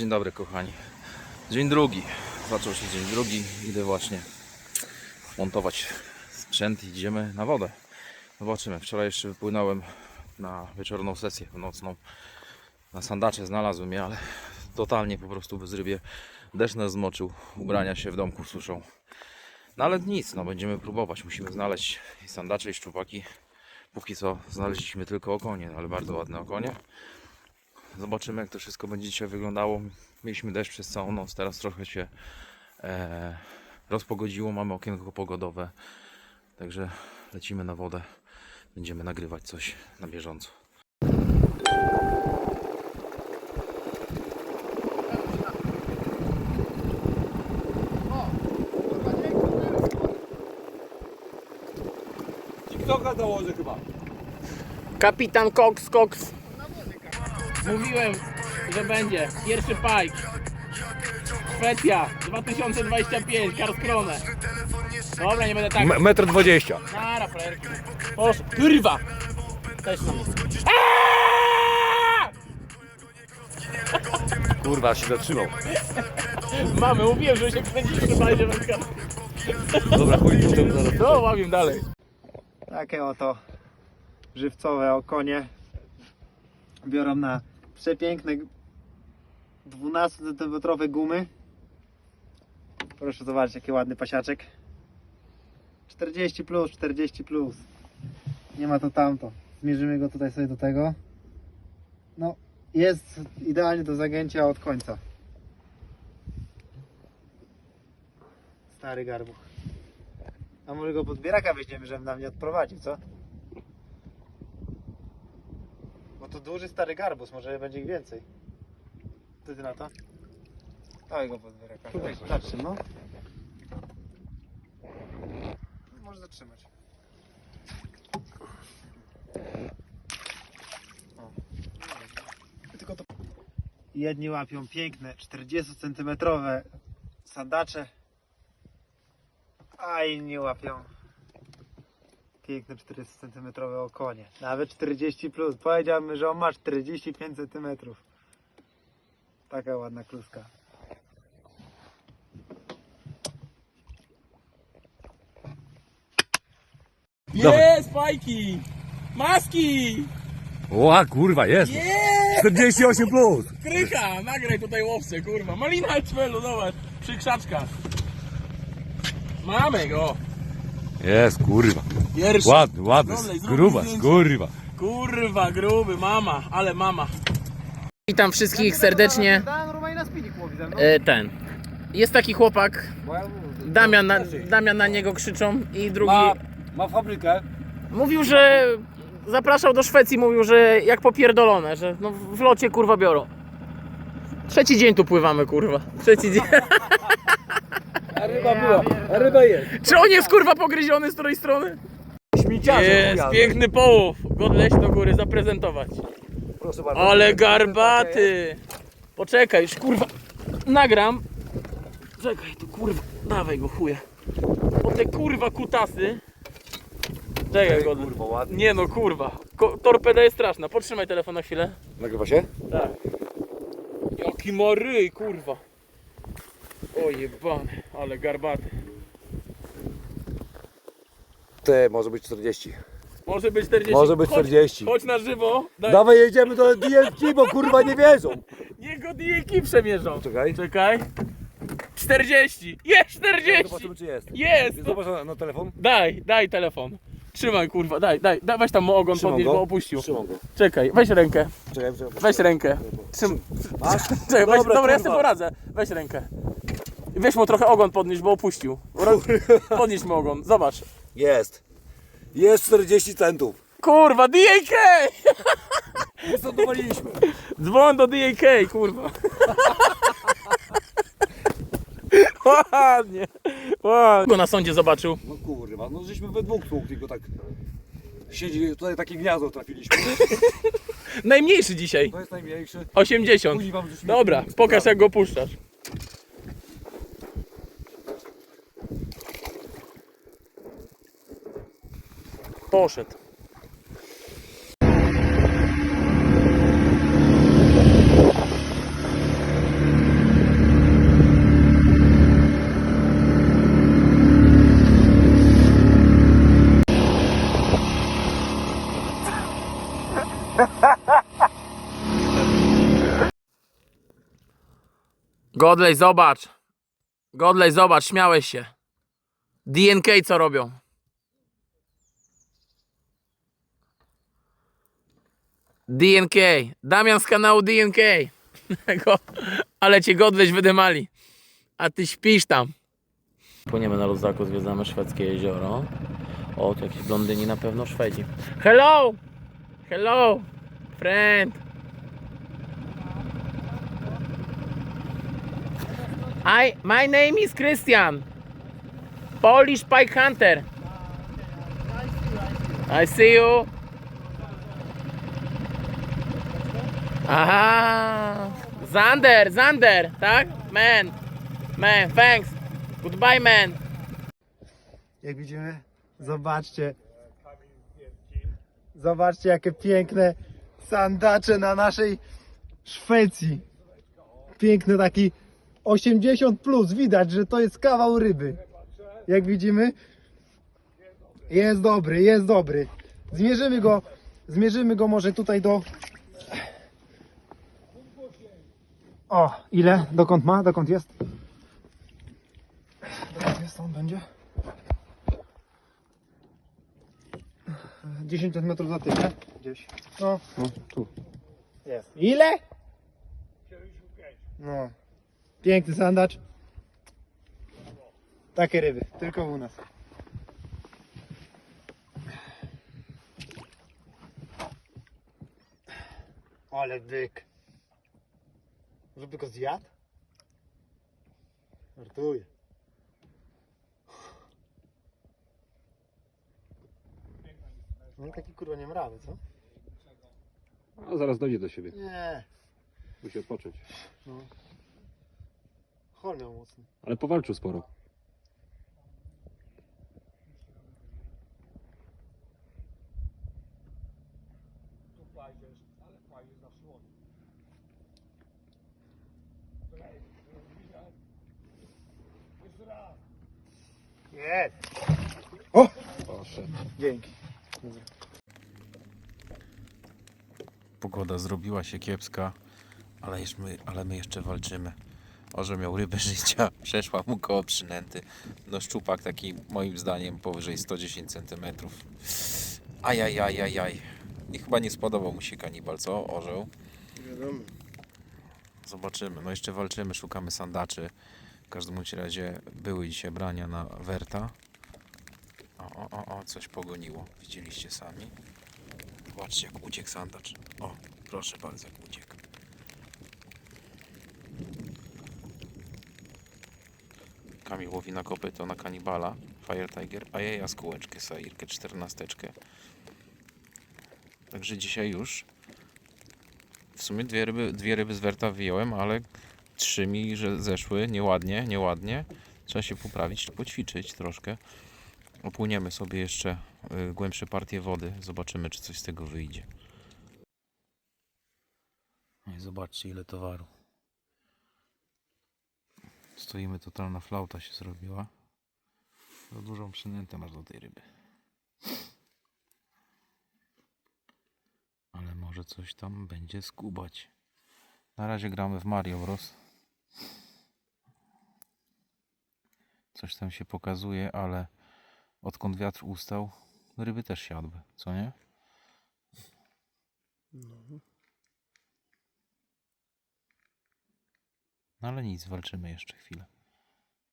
Dzień dobry kochani. Dzień drugi. Zaczął się dzień drugi. Idę właśnie montować sprzęt i idziemy na wodę. Zobaczymy. Wczoraj jeszcze wypłynąłem na wieczorną sesję nocną. Na sandacze znalazłem je, ale totalnie po prostu zrywie deszcz nas zmoczył. Ubrania się w domku suszą. No ale nic, no będziemy próbować. Musimy znaleźć i sandacze i szczupaki. Póki co znaleźliśmy tylko okonie, ale bardzo ładne okonie. Zobaczymy, jak to wszystko będzie dzisiaj wyglądało. Mieliśmy deszcz przez całą noc, teraz trochę się e, rozpogodziło. Mamy okienko pogodowe, także lecimy na wodę. Będziemy nagrywać coś na bieżąco. TikToka założę chyba. Kapitan Cox Cox. Mówiłem, że będzie. Pierwszy pajk. Szwecja 2025, Karlskrone. Dobra, nie będę tak. Metr dwadzieścia. Nara, frajerki. Posz... Kurwa! Też na mnie. Kurwa, się zatrzymał. Mamy, mówiłem, że się kręcisz przy bajdzie wędka. Dobra, chuj, zaraz. No, ławię dalej. Takie oto żywcowe okonie biorą na przepiękne 12 cm gumy. Proszę zobaczyć jaki ładny pasiaczek. 40 plus, 40 plus. Nie ma to tamto. Zmierzymy go tutaj sobie do tego. No, jest idealnie do zagięcia od końca. Stary garbuch. A może go pod zbieraka weźmiemy, żeby nam nie odprowadził, co? Bo to duży stary garbus, może będzie ich więcej. Co ty na to? Dawaj go pod zbieraka. Zatrzym, no. Może zatrzymać. Tylko to... Jedni łapią piękne 40 cm sandacze a inni łapią piękne 40 cm okonie. Nawet 40 plus. Powiedziałbym, że on ma 45 cm. Taka ładna kluska. Jest, fajki! Maski! Ła, kurwa, jest. Jest! 48 plus. Krycha! Nagraj tutaj łowcę, kurwa. Malina i czwelu, zobacz. Przy krzaczkach. Mamy go. Jest, kurwa. Pierwszy. Ładny, ładny. Dobra, zrób Gruba, zdjęcie. kurwa. Kurwa, gruby, mama, ale mama. Witam wszystkich serdecznie. E, ten. Jest taki chłopak, Damian na, Damian na niego krzyczą i drugi Ma, ma fabrykę. mówił, że zapraszał do Szwecji, mówił, że jak popierdolone, że no w locie kurwa biorą. Trzeci dzień tu pływamy kurwa. Trzeci dzień. A ryba była, a ryba jest. Czy on jest kurwa pogryziony z której strony? Śmieciarze. Jest, piękny połów. God leś do góry zaprezentować. Proszę bardzo. Ale garbaty! Poczekaj, już kurwa. Nagram. Czekaj, tu kurwa. Dawaj go chuja. O te kurwa kutasy. Czekaj go. Kurwa, ładnie. Nie no kurwa. Ko torpeda jest straszna. Potrzymaj telefon na chwilę. Nagrywa się? Tak. Jaki ma ryj, kurwa. O jebany, ale garbaty. Te, może być 40. Może być 40. Może być Chodź- 40. Chodź na żywo. Daj. Dawaj, jedziemy do DLT, bo kurwa nie wierzą. Niech go dijeki przemierzą. Czekaj. Czekaj. 40. Jest 40. Zobaczymy, czy jest. Jest. Zobacz na, na telefon. Daj, daj telefon. Trzymaj kurwa, daj, daj, daj weź tam mu ogon Trzymam podnieś, go. bo opuścił. Trzymam go. Czekaj, weź rękę, Czekaj, czekaj. weź rękę. Trzym... Masz? Czekaj, weź, Dobra, dobra, ja sobie kurwa. poradzę. Weź rękę. Weź mu trochę ogon podnieść, bo opuścił. Ro... Podnieś mu ogon, zobacz. Jest. Jest 40 centów. Kurwa, DAK! Zadowoliliśmy. Dzwoń do DAK, kurwa. Ładnie, ładnie. Go na sądzie zobaczył. No kurwa, no żeśmy we dwóch słuch, tylko tak siedzi, tutaj takie gniazdo trafiliśmy. Najmniejszy dzisiaj. To jest najmniejszy. 80. Później wam żeśmy- Dobra, pokaż jak go puszczasz. poszedł. Godley, zobacz. Godley, zobacz, śmiałeś się. DNK co robią? DNK. Damian z kanału DNK. Ale cię Godleś wydymali. A ty śpisz tam. Płyniemy na luzaku, zwiedzamy szwedzkie jezioro. O, tu jakieś blondyni na pewno Szwedzi. Hello! Hello! Friend! I, my name is Christian. Polish Pike Hunter. I see you. Aha. Zander, Zander, tak? Man. Man, thanks. Goodbye, man. Jak widzimy, zobaczcie. Zobaczcie, jakie piękne sandacze na naszej Szwecji. Piękny taki 80 plus. Widać, że to jest kawał ryby. Jak widzimy, jest dobry, jest dobry. Zmierzymy go, zmierzymy go może tutaj do. O, ile? Dokąd ma? Dokąd jest? Dokąd jest on będzie? 10 cm za tym, nie? Gdzieś. No, No, tu. jest. Ile? No. Piękny sandacz. Takie ryby, tylko u nas. Ale byk. Żeby go zjadł? Żartuję. No taki kurwa nie mrawy, co? A zaraz dojdzie do siebie. Nie. Musi odpocząć. No. Mocny. Ale powalczył sporo. Jest. O! Dzięki. Pogoda zrobiła się kiepska, ale, już my, ale my jeszcze walczymy. Orze miał rybę życia, przeszła mu koło przynęty. No szczupak taki moim zdaniem powyżej 110 cm. Ajajajajaj. I chyba nie spodobał mu się kanibal, co? Orzeł. Wiadomo. Zobaczymy. No jeszcze walczymy, szukamy sandaczy. W każdym razie były dzisiaj brania na Werta. O, o, o, coś pogoniło. Widzieliście sami. Zobaczcie jak uciekł sandacz. O, proszę bardzo jak uciekł. Kamil łowi na kopyto na kanibala. Fire Tiger, a ja jaskółeczkę, sairkę, czternasteczkę. Także dzisiaj już w sumie dwie ryby, dwie ryby z werta wyjąłem, ale trzy mi że zeszły nieładnie, nieładnie. Trzeba się poprawić, poćwiczyć troszkę. Opłyniemy sobie jeszcze y, głębsze partie wody. Zobaczymy, czy coś z tego wyjdzie. No i zobaczcie, ile towaru. Stoimy, totalna flauta się zrobiła. Za dużą przynętę masz do tej ryby. Ale może coś tam będzie skubać. Na razie gramy w Mario Bros. Coś tam się pokazuje, ale odkąd wiatr ustał, ryby też siadły, co nie? No ale nic, walczymy jeszcze chwilę.